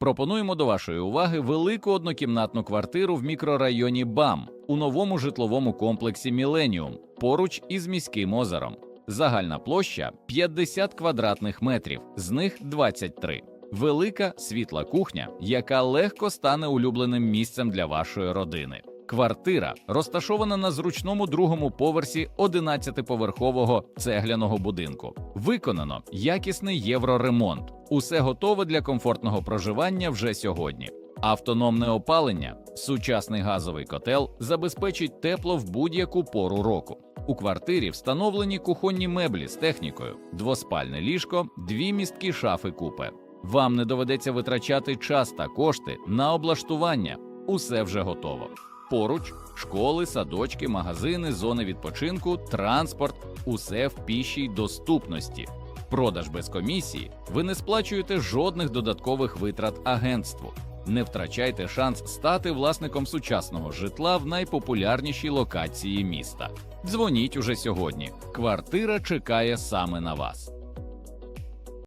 Пропонуємо до вашої уваги велику однокімнатну квартиру в мікрорайоні БАМ у новому житловому комплексі Міленіум поруч із міським озером. Загальна площа 50 квадратних метрів, з них 23. Велика світла кухня, яка легко стане улюбленим місцем для вашої родини. Квартира розташована на зручному другому поверсі 11-поверхового цегляного будинку. Виконано якісний євроремонт. Усе готове для комфортного проживання вже сьогодні. Автономне опалення, сучасний газовий котел забезпечить тепло в будь-яку пору року. У квартирі встановлені кухонні меблі з технікою, двоспальне ліжко, дві місткі шафи купе. Вам не доведеться витрачати час та кошти на облаштування. Усе вже готово. Поруч школи, садочки, магазини, зони відпочинку, транспорт усе в пішій доступності. Продаж без комісії. Ви не сплачуєте жодних додаткових витрат агентству. Не втрачайте шанс стати власником сучасного житла в найпопулярнішій локації міста. Дзвоніть уже сьогодні. Квартира чекає саме на вас.